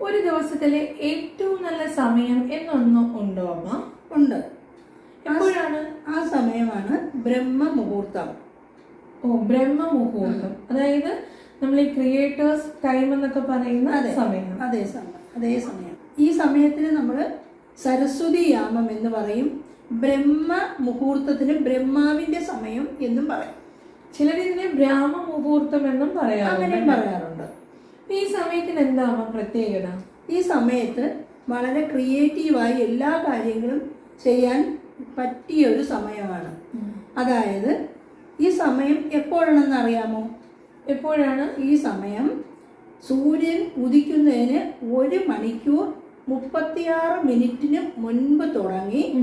ഒരു ദിവസത്തിലെ ഏറ്റവും നല്ല സമയം എന്നൊന്നും ഉണ്ടോ അമ്മ? ഉണ്ട്. എപ്പോഴാണ്? ആ സമയമാണ് ബ്രഹ്മ മുഹൂർത്തം ഓ ബ്രഹ്മ മുഹൂർത്തം അതായത് നമ്മൾ ഈ ക്രിയേറ്റേഴ്സ് ടൈം എന്നൊക്കെ പറയുന്ന അതേ സമയം. അതേ സമയം അതേ സമയം. ഈ സമയത്തിന് നമ്മൾ സരസ്വതി യാമം എന്ന് പറയും. ബ്രഹ്മ മുഹൂർത്തത്തിന് ബ്രഹ്മാവിന്റെ സമയം എന്നും പറയും. ചിലർ ഇതിനെ ബ്രാഹ്മ മുഹൂർത്തം എന്നും പറയാറുണ്ട്. അങ്ങനെയും പറയാറുണ്ട്. ഈ സമയത്തിന് എന്താണ് പ്രത്യേകത? ഈ സമയത്ത് വളരെ ക്രിയേറ്റീവായി എല്ലാ കാര്യങ്ങളും ചെയ്യാൻ പറ്റിയ ഒരു സമയമാണ്. അതായത് ഈ സമയം എപ്പോഴാണെന്ന് അറിയാമോ? എപ്പോഴാണ്? ഈ സമയം സൂര്യൻ ഉദിക്കുന്നതിന് ഒരു മണിക്കൂർ മുപ്പത്തിയാറ് മിനിറ്റിന് മുൻപ് തുടങ്ങി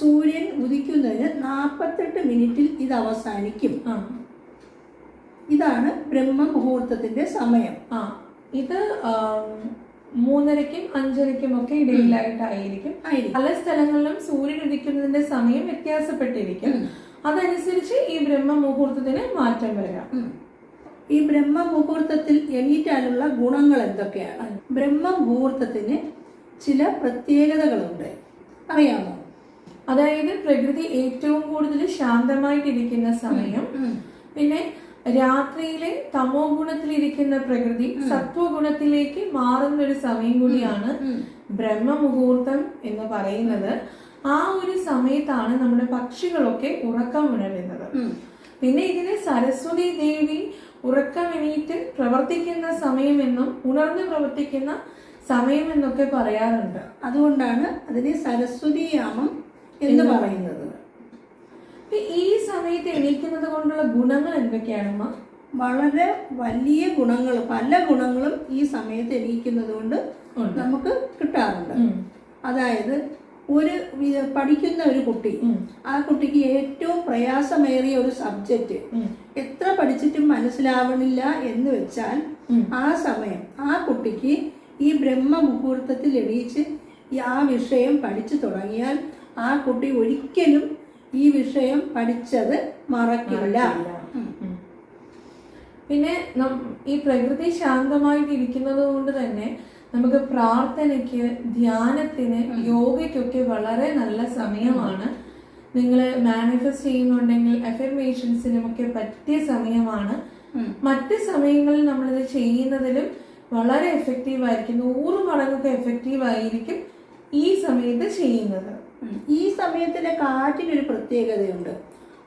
സൂര്യൻ ഉദിക്കുന്നതിന് നാൽപ്പത്തെട്ട് മിനിറ്റിൽ ഇത് അവസാനിക്കും. ഇതാണ് ബ്രഹ്മ മുഹൂർത്തത്തിന്റെ സമയം. ആ. ഇത് മൂന്നരയ്ക്കും അഞ്ചരയ്ക്കും ഒക്കെ ഇടയിലായിട്ടായിരിക്കും. പല സ്ഥലങ്ങളിലും സൂര്യൻ ഉദിക്കുന്നതിന്റെ സമയം വ്യത്യാസപ്പെട്ടിരിക്കും. അതനുസരിച്ച് ഈ ബ്രഹ്മ മുഹൂർത്തത്തിന് മാറ്റം വരാം. ഈ ബ്രഹ്മ മുഹൂർത്തത്തിൽ എണീറ്റാലുള്ള ഗുണങ്ങൾ എന്തൊക്കെയാണ്? ബ്രഹ്മ മുഹൂർത്തത്തിന് ചില പ്രത്യേകതകളുണ്ട്. അറിയാമോ? അതായത് പ്രകൃതി ഏറ്റവും കൂടുതൽ ശാന്തമായിട്ടിരിക്കുന്ന സമയം. പിന്നെ രാത്രിയിലെ തമോ ഗുണത്തിലിരിക്കുന്ന പ്രകൃതി സത്വഗുണത്തിലേക്ക് മാറുന്ന ഒരു സമയം കൂടിയാണ്. ബ്രഹ്മമുഹൂർത്തം എന്ന് പറയുന്നത്. ആ ഒരു സമയത്താണ് നമ്മുടെ പക്ഷികളൊക്കെ ഉറക്കം ഉണരുന്നത്. പിന്നെ ഇതിനെ സരസ്വതി ദേവി ഉറക്കം ഉറക്കമെണീറ്റ് പ്രവർത്തിക്കുന്ന സമയമെന്നും ഉണർന്ന് പ്രവർത്തിക്കുന്ന സമയമെന്നൊക്കെ പറയാറുണ്ട്. അതുകൊണ്ടാണ് അതിനെ സരസ്വതി യാമം എന്ന് പറയുന്നത്. ഈ സമയത്ത് എണീക്കുന്നത് കൊണ്ടുള്ള ഗുണങ്ങൾ എന്തൊക്കെയാണമ്മ വളരെ വലിയ ഗുണങ്ങൾ പല ഗുണങ്ങളും ഈ സമയത്ത് എണീക്കുന്നത് കൊണ്ട്. നമുക്ക് കിട്ടാറുണ്ട്. അതായത് ഒരു പഠിക്കുന്ന ഒരു കുട്ടി ആ കുട്ടിക്ക് ഏറ്റവും പ്രയാസമേറിയ ഒരു സബ്ജക്റ്റ് എത്ര പഠിച്ചിട്ടും മനസ്സിലാവണില്ല എന്ന് വെച്ചാൽ ആ സമയം ആ കുട്ടിക്ക് ഈ ബ്രഹ്മ മുഹൂർത്തത്തിൽ എണീച്ച് ആ വിഷയം പഠിച്ചു തുടങ്ങിയാൽ ആ കുട്ടി ഒരിക്കലും ഈ വിഷയം പഠിച്ചത് മറക്കില്ല. പിന്നെ ഈ പ്രകൃതി ശാന്തമായിട്ട് ഇരിക്കുന്നത് കൊണ്ട് തന്നെ നമുക്ക് പ്രാർത്ഥനയ്ക്ക് ധ്യാനത്തിന് യോഗയ്ക്കൊക്കെ വളരെ നല്ല സമയമാണ്. നിങ്ങൾ മാനിഫെസ്റ്റ് ചെയ്യുന്നുണ്ടെങ്കിൽ അഫർമേഷൻസിനും ഒക്കെ പറ്റിയ സമയമാണ്. മറ്റ് സമയങ്ങളിൽ നമ്മളിത് ചെയ്യുന്നതിലും വളരെ എഫക്റ്റീവ് ആയിരിക്കും. നൂറ് മടങ്ങൊക്കെ എഫക്റ്റീവ് ആയിരിക്കും ഈ സമയത്ത് ചെയ്യുന്നത്. ഈ സമയത്തിലെ കാറ്റിനൊരു പ്രത്യേകതയുണ്ട്.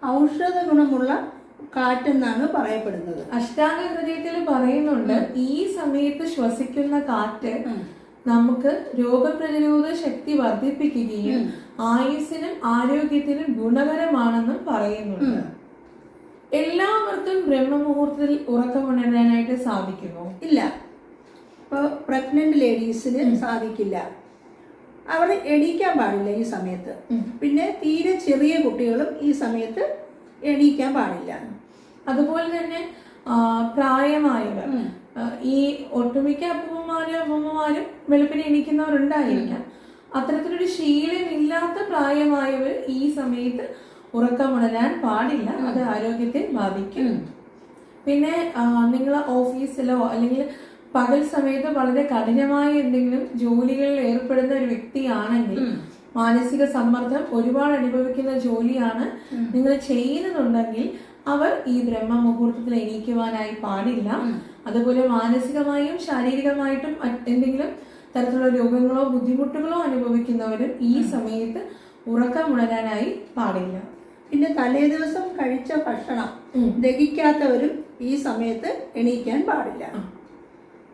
ഔഷധ ഗുണമുള്ള കാറ്റെന്നാണ് പറയപ്പെടുന്നത്. അഷ്ടാംഗ ഹൃദയത്തിൽ പറയുന്നുണ്ട് ഈ സമയത്ത് ശ്വസിക്കുന്ന കാറ്റ് നമുക്ക് രോഗപ്രതിരോധ ശക്തി വർദ്ധിപ്പിക്കുകയും ആയുസ്സിനും ആരോഗ്യത്തിനും ഗുണകരമാണെന്നും പറയുന്നുണ്ട്. എല്ലാവർക്കും ബ്രഹ്മമുഹൂർത്തത്തിൽ ഉറക്കമുണരാനായിട്ട് സാധിക്കുമോ? ഇല്ല. ഇപ്പോൾ പ്രഗ്നന്റ് ലേഡീസിന് സാധിക്കില്ല. അവർ എണീക്കാൻ പാടില്ല ഈ സമയത്ത്. പിന്നെ തീരെ ചെറിയ കുട്ടികളും ഈ സമയത്ത് എണീക്കാൻ പാടില്ല. അതുപോലെ തന്നെ പ്രായമായവർ. ഈ ഒട്ടുമിക്ക അപ്പൂമ്മമാരും അമ്മമ്മമാരും വെളുപ്പിന് എണീക്കുന്നവരുണ്ടായിരിക്കാം. അത്തരത്തിലൊരു ശീലമില്ലാത്ത പ്രായമായവർ ഈ സമയത്ത് ഉറക്കമുണരാൻ പാടില്ല. അത് ആരോഗ്യത്തെ ബാധിക്കും. പിന്നെ നിങ്ങൾ ഓഫീസിലോ അല്ലെങ്കിൽ പകൽ സമയത്ത് വളരെ കഠിനമായ എന്തെങ്കിലും ജോലികളിൽ ഏർപ്പെടുന്ന ഒരു വ്യക്തിയാണെങ്കിൽ മാനസിക സമ്മർദ്ദം ഒരുപാട് അനുഭവിക്കുന്ന ജോലിയാണ് നിങ്ങൾ ചെയ്യുന്നുണ്ടെങ്കിൽ അവർ ഈ ബ്രഹ്മ മുഹൂർത്തത്തിൽ എണീക്കുവാനായി പാടില്ല. അതുപോലെ മാനസികമായും ശാരീരികമായിട്ടും എന്തെങ്കിലും തരത്തിലുള്ള രോഗങ്ങളോ ബുദ്ധിമുട്ടുകളോ അനുഭവിക്കുന്നവരും ഈ സമയത്ത് ഉറക്കമുണരാനായി പാടില്ല. പിന്നെ തലേ ദിവസം കഴിച്ച ഭക്ഷണം. ദഹിക്കാത്തവരും ഈ സമയത്ത് എണീക്കാൻ പാടില്ല.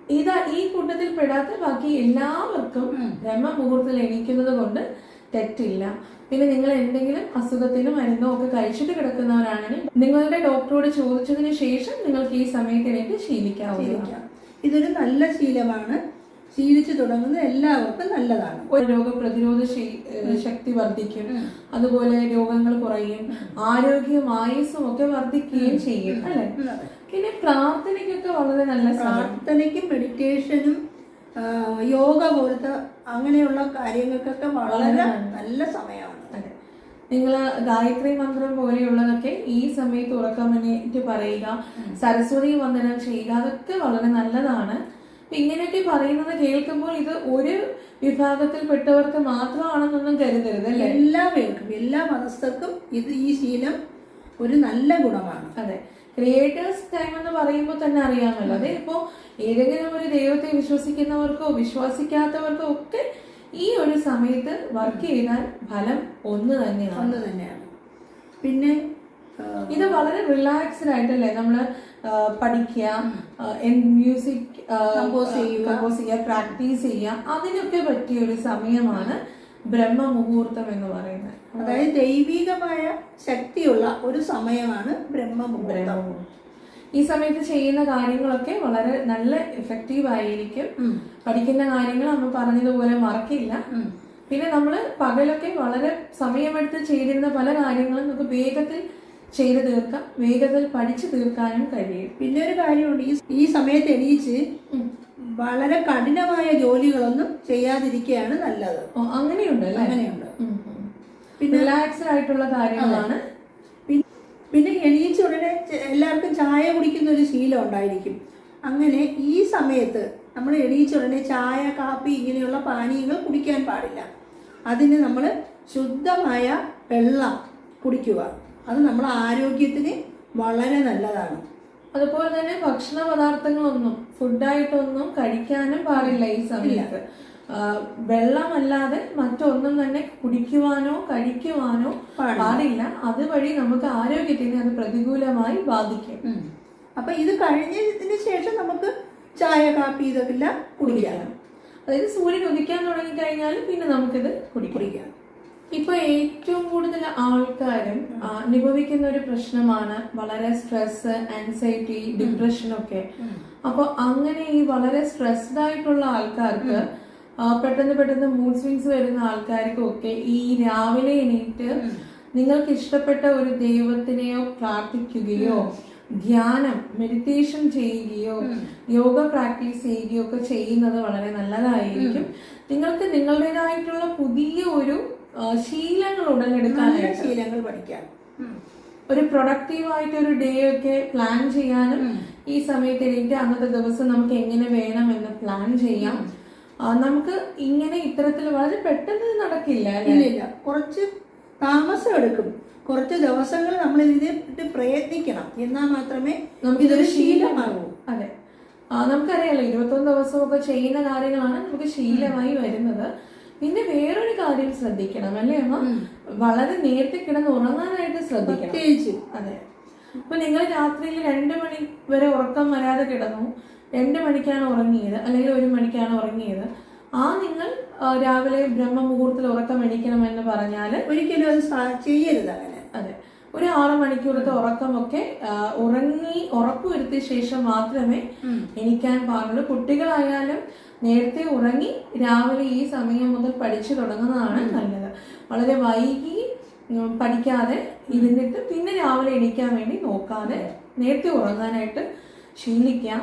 ഇതാ ഈ കൂട്ടത്തിൽ പെടാത്ത ബാക്കി എല്ലാവർക്കും ബ്രഹ്മ ബ്രഹ്മമുഹൂർത്തത്തിൽ എണീക്കുന്നത് കൊണ്ട് തെറ്റില്ല. പിന്നെ നിങ്ങൾ എന്തെങ്കിലും അസുഖത്തിന് മരുന്നോ ഒക്കെ കഴിച്ചിട്ട് കിടക്കുന്നവരാണെങ്കിൽ നിങ്ങളുടെ ഡോക്ടറോട് ചോദിച്ചതിന് ശേഷം നിങ്ങൾക്ക് ഈ സമയത്ത് എണീറ്റ് ശീലിക്കാവുന്നതാണ്. ഇതൊരു നല്ല ശീലമാണ്. ശീലിച്ചു തുടങ്ങുന്നത് എല്ലാവർക്കും നല്ലതാണ്. രോഗപ്രതിരോധ ശക്തി വർദ്ധിക്കും. അതുപോലെ രോഗങ്ങൾ കുറയും. ആരോഗ്യം ആയുസ്സും ഒക്കെ വർദ്ധിക്കുകയും ചെയ്യും അല്ലെ. പിന്നെ പ്രാർത്ഥനയ്ക്കൊക്കെ വളരെ നല്ല പ്രാർത്ഥനയ്ക്കും മെഡിറ്റേഷനും യോഗ പോലത്തെ അങ്ങനെയുള്ള കാര്യങ്ങൾക്കൊക്കെ വളരെ നല്ല സമയമാണ്. നിങ്ങൾ ഗായത്രി മന്ത്രം പോലെയുള്ളതൊക്കെ ഈ സമയത്ത് ഉറക്കമെണീറ്റ് പറയുക സരസ്വതി വന്ദനം ചെയ്യുക അതൊക്കെ വളരെ നല്ലതാണ്. അപ്പൊ ഇങ്ങനെയൊക്കെ പറയുന്നത് കേൾക്കുമ്പോൾ ഇത് ഒരു വിഭാഗത്തിൽപ്പെട്ടവർക്ക് മാത്രമാണെന്നൊന്നും കരുതരുത് അല്ലേ? എല്ലാ പേർക്കും എല്ലാ മതസ്ഥർക്കും ഇത് ഈ ശീലം ഒരു നല്ല ഗുണമാണ്. അതെ. ക്രിയേറ്റേഴ്സ് ടൈം എന്ന് പറയുമ്പോൾ തന്നെ അറിയാമല്ലോ. അതെ ഇപ്പോൾ ഏതെങ്കിലും ഒരു ദൈവത്തെ വിശ്വസിക്കുന്നവർക്കോ വിശ്വസിക്കാത്തവർക്കോ ഒക്കെ ഈ ഒരു സമയത്ത് വർക്ക് ചെയ്താൽ ഫലം ഒന്ന് തന്നെയാണ്. ഒന്ന് തന്നെയാണ്. പിന്നെ ഇത് വളരെ റിലാക്സ്ഡ് ആയിട്ടല്ലേ നമ്മൾ ആ, പഠിക്കുക മ്യൂസിക് കമ്പോസ് ചെയ്യുക. കമ്പോസ് ചെയ്യുക പ്രാക്ടീസ് ചെയ്യുക. അതിനൊക്കെ പറ്റിയ ഒരു സമയമാണ് ബ്രഹ്മമുഹൂർത്തം എന്ന് പറയുന്നത്. അതായത് ദൈവികമായ ശക്തിയുള്ള ഒരു സമയമാണ് ബ്രഹ്മമുഹൂർത്തം. ഈ സമയത്ത് ചെയ്യുന്ന കാര്യങ്ങളൊക്കെ വളരെ നല്ല എഫക്റ്റീവ് ആയിരിക്കും. പഠിക്കുന്ന കാര്യങ്ങൾ നമ്മൾ പറഞ്ഞതുപോലെ മറക്കില്ല. പിന്നെ നമ്മൾ പകലൊക്കെ വളരെ സമയമെടുത്ത് ചെയ്തിരുന്ന പല കാര്യങ്ങളും നമുക്ക് വേഗത്തിൽ ചെയ്തു തീർക്കാം. വേഗത്തിൽ പഠിച്ചു തീർക്കാനും കഴിയും. പിന്നെ ഒരു കാര്യമുണ്ട്. ഈ സമയത്ത് എണീച്ച്. വളരെ കഠിനമായ ജോലികളൊന്നും ചെയ്യാതിരിക്കുകയാണ് നല്ലത്. അങ്ങനെയുണ്ട് അങ്ങനെയുണ്ട്. പിന്നെ റിലാക്സ് ആയിട്ടുള്ള കാര്യങ്ങളാണ്. പിന്നെ എണീച്ച ഉടനെ എല്ലാവർക്കും ചായ കുടിക്കുന്ന ഒരു ശീലം ഉണ്ടായിരിക്കും. അങ്ങനെ ഈ സമയത്ത് നമ്മൾ എണീച്ച ഉടനെ ചായ കാപ്പി ഇങ്ങനെയുള്ള പാനീയങ്ങൾ കുടിക്കാൻ പാടില്ല. അതിന് നമ്മൾ ശുദ്ധമായ വെള്ളം കുടിക്കുക. അത് നമ്മുടെ ആരോഗ്യത്തിന് വളരെ നല്ലതാണ്. അതുപോലെ തന്നെ ഭക്ഷണ പദാർത്ഥങ്ങളൊന്നും ഫുഡായിട്ടൊന്നും കഴിക്കാനും പാടില്ല ഈ സമയത്ത്. വെള്ളമല്ലാതെ മറ്റൊന്നും തന്നെ കുടിക്കുവാനോ കഴിക്കുവാനോ പാടില്ല. അതുവഴി നമുക്ക് ആരോഗ്യത്തിന് അത് പ്രതികൂലമായി ബാധിക്കും. അപ്പൊ ഇത് കഴിഞ്ഞതിന് ശേഷം നമുക്ക് ചായ കാപ്പി ഇതെല്ലാം കുടിക്കാം. അതായത് സൂര്യൻ ഉദിക്കാൻ തുടങ്ങി കഴിഞ്ഞാൽ പിന്നെ നമുക്കിത് കുടിക്കുടിക്കാം കുടിക്കാം. ഇപ്പൊ ഏറ്റവും കൂടുതൽ ആൾക്കാരും അനുഭവിക്കുന്ന ഒരു പ്രശ്നമാണ് വളരെ സ്ട്രെസ് ആൻസൈറ്റി ഡിപ്രഷൻ ഒക്കെ. അപ്പൊ അങ്ങനെ ഈ വളരെ സ്ട്രെസ്ഡ് ആയിട്ടുള്ള ആൾക്കാർക്ക് പെട്ടെന്ന് പെട്ടെന്ന് മൂഡ് സ്വിങ്സ് വരുന്ന ആൾക്കാർക്കൊക്കെ ഈ രാവിലെ എണീറ്റ് നിങ്ങൾക്ക് ഇഷ്ടപ്പെട്ട ഒരു ദൈവത്തിനെയോ പ്രാർത്ഥിക്കുകയോ ധ്യാനം മെഡിറ്റേഷൻ ചെയ്യുകയോ യോഗ പ്രാക്ടീസ് ചെയ്യുകയോ ഒക്കെ ചെയ്യുന്നത് വളരെ നല്ലതായിരിക്കും. നിങ്ങൾക്ക് നിങ്ങളുടേതായിട്ടുള്ള പുതിയ ഒരു ശീലങ്ങൾ ഉടലെടുക്കാനായിട്ട്. ശീലങ്ങൾ പഠിക്കാം ഒരു പ്രൊഡക്റ്റീവ് ആയിട്ട് ഒരു ഡേ ഒക്കെ പ്ലാൻ ചെയ്യാനും ഈ സമയത്ത് എനിക്ക് അന്നത്തെ ദിവസം നമുക്ക് എങ്ങനെ വേണം എന്ന് പ്ലാൻ ചെയ്യാം. നമുക്ക് ഇങ്ങനെ ഇത്തരത്തിൽ വളരെ പെട്ടെന്ന് നടക്കില്ല ഇല്ല കുറച്ച് താമസം എടുക്കും. കുറച്ച് ദിവസങ്ങൾ നമ്മൾ ഇതിനെ പ്രയത്നിക്കണം. എന്നാൽ മാത്രമേ നമുക്ക് ഇതൊരു ശീലമാകൂ. അതെ. നമുക്കറിയാലോ ഇരുപത്തൊന്ന് ദിവസമൊക്കെ ചെയ്യുന്ന കാര്യങ്ങളാണ് നമുക്ക് ശീലമായി വരുന്നത്. പിന്നെ വേറൊരു കാര്യം ശ്രദ്ധിക്കണം അല്ലേ അമ്മ? വളരെ നേരത്തെ കിടന്ന് ഉറങ്ങാനായിട്ട് ശ്രദ്ധിക്കണം. പ്രത്യേകിച്ച്. അതെ. അപ്പൊ നിങ്ങൾ രാത്രിയിൽ രണ്ട് മണി വരെ ഉറക്കം വരാതെ കിടന്നു രണ്ട് മണിക്കാണ് ഉറങ്ങിയത് അല്ലെങ്കിൽ ഒരു മണിക്കാണ് ഉറങ്ങിയത്. ആ നിങ്ങൾ രാവിലെ ബ്രഹ്മ മുഹൂർത്തത്തിൽ ഉറക്കം എണീക്കണം എന്ന് പറഞ്ഞാൽ ഒരിക്കലും അത് ചെയ്യരുത് അങ്ങനെ. അതെ. ഒരു ആറ് മണിക്കൂറത്തെ ഉറക്കമൊക്കെ ഉറങ്ങി ഉറപ്പുവരുത്തിയ ശേഷം മാത്രമേ എണീക്കാൻ പാടുള്ളൂ. കുട്ടികളായാലും നേരത്തെ ഉറങ്ങി രാവിലെ ഈ സമയം മുതൽ പഠിച്ചു തുടങ്ങുന്നതാണ് നല്ലത്. വളരെ വൈകി പഠിക്കാതെ ഇരുന്നിട്ട് പിന്നെ രാവിലെ എണീക്കാൻ വേണ്ടി നോക്കാതെ നേരത്തെ ഉറങ്ങാനായിട്ട് ശീലിക്കാം.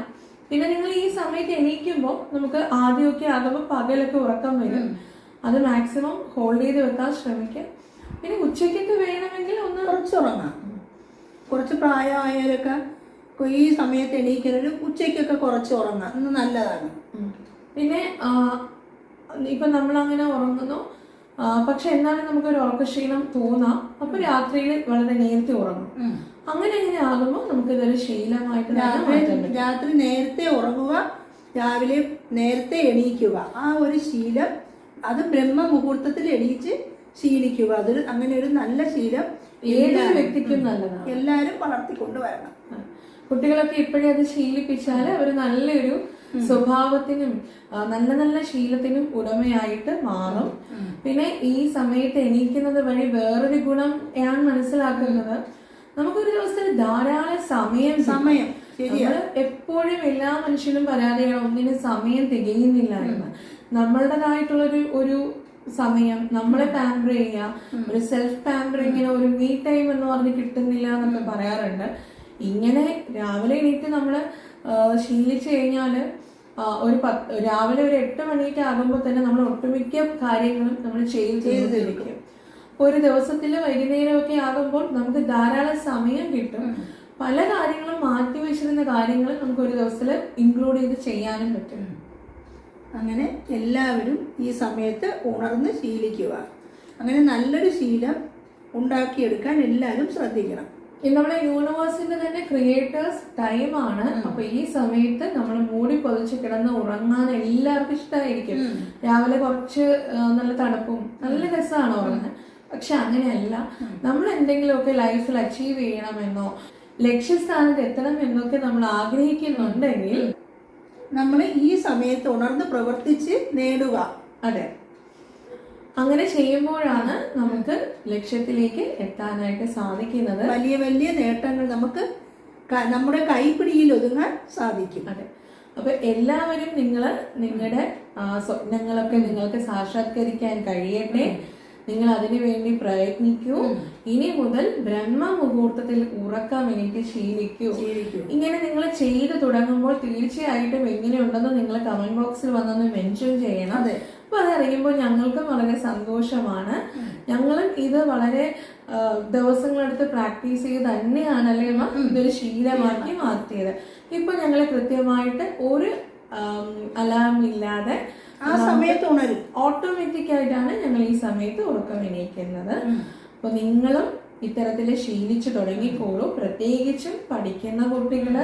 പിന്നെ നിങ്ങൾ ഈ സമയത്ത് എണീക്കുമ്പോൾ നമുക്ക് ആദ്യമൊക്കെ ആകുമ്പോൾ പകലൊക്കെ ഉറക്കം വരും. അത് മാക്സിമം ഹോൾഡ് ചെയ്ത് വെക്കാൻ ശ്രമിക്കാം. പിന്നെ ഉച്ചയ്ക്കൊക്കെ വേണമെങ്കിൽ ഒന്ന് കുറച്ച് ഉറങ്ങാം കുറച്ച് പ്രായമായവരൊക്കെ ഈ സമയത്ത് എണീക്കുന്നതിന് ഉച്ചയ്ക്കൊക്കെ കുറച്ച് ഉറങ്ങാം ഇന്ന് നല്ലതാണ് പിന്നെ ഇപ്പൊ നമ്മൾ അങ്ങനെ ഉറങ്ങുന്നു പക്ഷെ എന്നാലും നമുക്കൊരു ഉറക്കക്ഷീണം തോന്നാം. അപ്പൊ രാത്രിയിൽ വളരെ നേരത്തെ ഉറങ്ങും. അങ്ങനെ അങ്ങനെ ആകുമ്പോൾ നമുക്ക് ഇതൊരു ശീലമായിട്ട് രാത്രി നേരത്തെ ഉറങ്ങുക രാവിലെ നേരത്തെ എണീക്കുക. ആ ഒരു ശീലം അത് ബ്രഹ്മ മുഹൂർത്തത്തിൽ എണീച്ച് ശീലിക്കുക. അതൊരു അങ്ങനെ ഒരു നല്ല ശീലം ഏതൊരു വ്യക്തിക്കും നല്ലതാണ്. എല്ലാവരും വളർത്തിക്കൊണ്ടുവരണം കുട്ടികളൊക്കെ ഇപ്പോഴേ അത് ശീലിപ്പിച്ചാൽ അവർ നല്ലൊരു സ്വഭാവത്തിനും നല്ല നല്ല ശീലത്തിനും ഉടമയായിട്ട് മാറും. പിന്നെ ഈ സമയത്ത് എണീക്കുന്നത് വഴി വേറൊരു ഗുണം ഞാൻ മനസ്സിലാക്കുന്നത്. നമുക്കൊരു ദിവസത്തിൽ ധാരാളം സമയം സമയം. എപ്പോഴും എല്ലാ മനുഷ്യനും പരാതിയാണ് ഒന്നിനും സമയം തികയുന്നില്ല എന്ന്. നമ്മളുടേതായിട്ടുള്ളൊരു ഒരു സമയം നമ്മളെ പാമ്പർ ചെയ്യുക. ഒരു സെൽഫ് പാമ്പറിങ്ങിന് ഒരു മീ ടൈം എന്ന് പറഞ്ഞ് കിട്ടുന്നില്ല എന്നൊക്കെ പറയാറുണ്ട്. ഇങ്ങനെ രാവിലെ എണീറ്റ് നമ്മൾ ആ, ശീലിച്ചു കഴിഞ്ഞാൽ ഒരു പത്ത് രാവിലെ ഒരു എട്ട് മണിയൊക്കെ ആകുമ്പോൾ തന്നെ നമ്മൾ ഒട്ടുമിക്ക കാര്യങ്ങളും നമ്മൾ ചെയ്ത് തീർത്തിരിക്കും ഒരു ദിവസത്തിൽ വൈകുന്നേരമൊക്കെ ആകുമ്പോൾ നമുക്ക് ധാരാളം സമയം കിട്ടും. പല കാര്യങ്ങളും മാറ്റി വെച്ചിരുന്ന കാര്യങ്ങൾ നമുക്ക് ഒരു ദിവസത്തിൽ ഇൻക്ലൂഡ് ചെയ്ത് ചെയ്യാനും പറ്റും. അങ്ങനെ എല്ലാവരും ഈ സമയത്ത് ഉണർന്ന് ശീലിക്കുക. അങ്ങനെ നല്ലൊരു ശീലം ഉണ്ടാക്കിയെടുക്കാൻ എല്ലാവരും ശ്രദ്ധിക്കണം. നമ്മുടെ യൂണിവേഴ്സിന്റെ തന്നെ ക്രിയേറ്റേഴ്സ് ടൈമാണ് അപ്പൊ ഈ സമയത്ത് നമ്മൾ മൂടി പൊതിച്ച് കിടന്ന് ഉറങ്ങാൻ എല്ലാവർക്കും ഇഷ്ടമായിരിക്കും. രാവിലെ കുറച്ച് നല്ല തണുപ്പും നല്ല രസമാണ് ഉറങ്ങാൻ. പക്ഷെ അങ്ങനെയല്ല. നമ്മൾ എന്തെങ്കിലുമൊക്കെ ലൈഫിൽ അച്ചീവ് ചെയ്യണമെന്നോ ലക്ഷ്യസ്ഥാനത്ത് എത്തണമെന്നൊക്കെ നമ്മൾ ആഗ്രഹിക്കുന്നുണ്ടെങ്കിൽ നമ്മൾ ഈ സമയത്ത് ഉണർന്ന് പ്രവർത്തിച്ച് നേടുക. അതെ. അങ്ങനെ ചെയ്യുമ്പോഴാണ് നമുക്ക് ലക്ഷ്യത്തിലേക്ക് എത്താനായിട്ട് സാധിക്കുന്നത്. വലിയ വലിയ നേട്ടങ്ങൾ നമുക്ക് നമ്മുടെ കൈപ്പിടിയിൽ ഒതുങ്ങാൻ സാധിക്കും. അതെ. അപ്പൊ എല്ലാവരും നിങ്ങൾ നിങ്ങളുടെ സ്വപ്നങ്ങളൊക്കെ നിങ്ങൾക്ക് സാക്ഷാത്കരിക്കാൻ കഴിയട്ടെ. നിങ്ങൾ അതിനുവേണ്ടി പ്രയത്നിക്കൂ. ഇനി മുതൽ ബ്രഹ്മ മുഹൂർത്തത്തിൽ ഉറക്കം എനിക്ക് ശീലിക്കൂ. ഇങ്ങനെ നിങ്ങൾ ചെയ്തു തുടങ്ങുമ്പോൾ തീർച്ചയായിട്ടും എങ്ങനെയുണ്ടെന്ന് നിങ്ങൾ കമന്റ് ബോക്സിൽ വന്നൊന്ന് മെൻഷൻ ചെയ്യണം. അപ്പൊ അതറിയുമ്പോൾ ഞങ്ങൾക്കും വളരെ സന്തോഷമാണ്. ഞങ്ങളും ഇത് വളരെ ദിവസങ്ങളെടുത്ത് പ്രാക്ടീസ് ചെയ്ത് തന്നെയാണല്ലേ അമ്മ ഇതൊരു ശീലമാക്കി മാറ്റിയത്. ഇപ്പൊ ഞങ്ങൾ കൃത്യമായിട്ട് ഒരു അലാം ഇല്ലാതെ ആ സമയത്ത് ഉണരും. ഓട്ടോമാറ്റിക് ആയിട്ടാണ് ഞങ്ങൾ ഈ സമയത്ത് ഉറക്കം എണീക്കുന്നത്. അപ്പൊ നിങ്ങളും ഇത്തരത്തിൽ ശീലിച്ചു തുടങ്ങിക്കോളൂ. പ്രത്യേകിച്ചും പഠിക്കുന്ന കുട്ടികൾ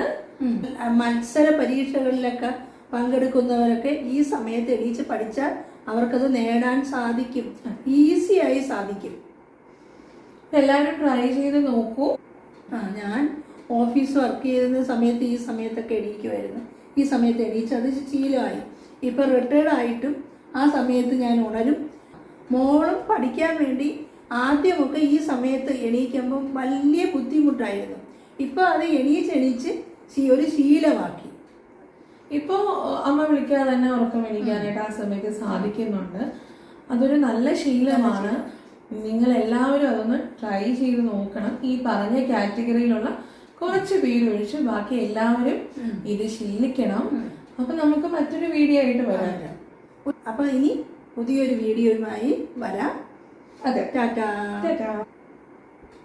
മത്സര പരീക്ഷകളിലൊക്കെ പങ്കെടുക്കുന്നവരൊക്കെ ഈ സമയത്ത് എണീച്ച് പഠിച്ചാൽ അവർക്കത് നേടാൻ സാധിക്കും. ഈസിയായി സാധിക്കും. എല്ലാവരും ട്രൈ ചെയ്ത് നോക്കൂ. ആ ഞാൻ ഓഫീസ് വർക്ക് ചെയ്യുന്ന സമയത്ത് ഈ സമയത്തൊക്കെ എണീക്കുമായിരുന്നു ഈ സമയത്ത് എണീച്ച് അത് ശീലമായി. ഇപ്പം റിട്ടയർഡ് ആയിട്ടും ആ സമയത്ത് ഞാൻ ഉണരും. മോളും പഠിക്കാൻ വേണ്ടി ആദ്യമൊക്കെ ഈ സമയത്ത് എണീക്കുമ്പം വലിയ ബുദ്ധിമുട്ടായിരുന്നു. ഇപ്പോൾ അത് എണീച്ചെണീച്ച് ഒരു ശീലമാക്കി. ഇപ്പോൾ അമ്മ വിളിക്കാതെ തന്നെ ഉറക്കം എണീക്കാനായിട്ട് ആ സമയത്ത് സാധിക്കുന്നുണ്ട്. അതൊരു നല്ല ശീലമാണ്. നിങ്ങൾ എല്ലാവരും അതൊന്ന് ട്രൈ ചെയ്ത് നോക്കണം. ഈ പറഞ്ഞ കാറ്റഗറിയിലുള്ള കുറച്ച് പേര് ഒഴിച്ച് ബാക്കി എല്ലാവരും ഇത് ശീലിക്കണം. അപ്പൊ നമുക്ക് മറ്റൊരു വീഡിയോ ആയിട്ട് വരാം. അപ്പൊ ഇനി പുതിയൊരു വീഡിയോയുമായി വരാം. അതെ. ടാറ്റാ. ടാറ്റാ.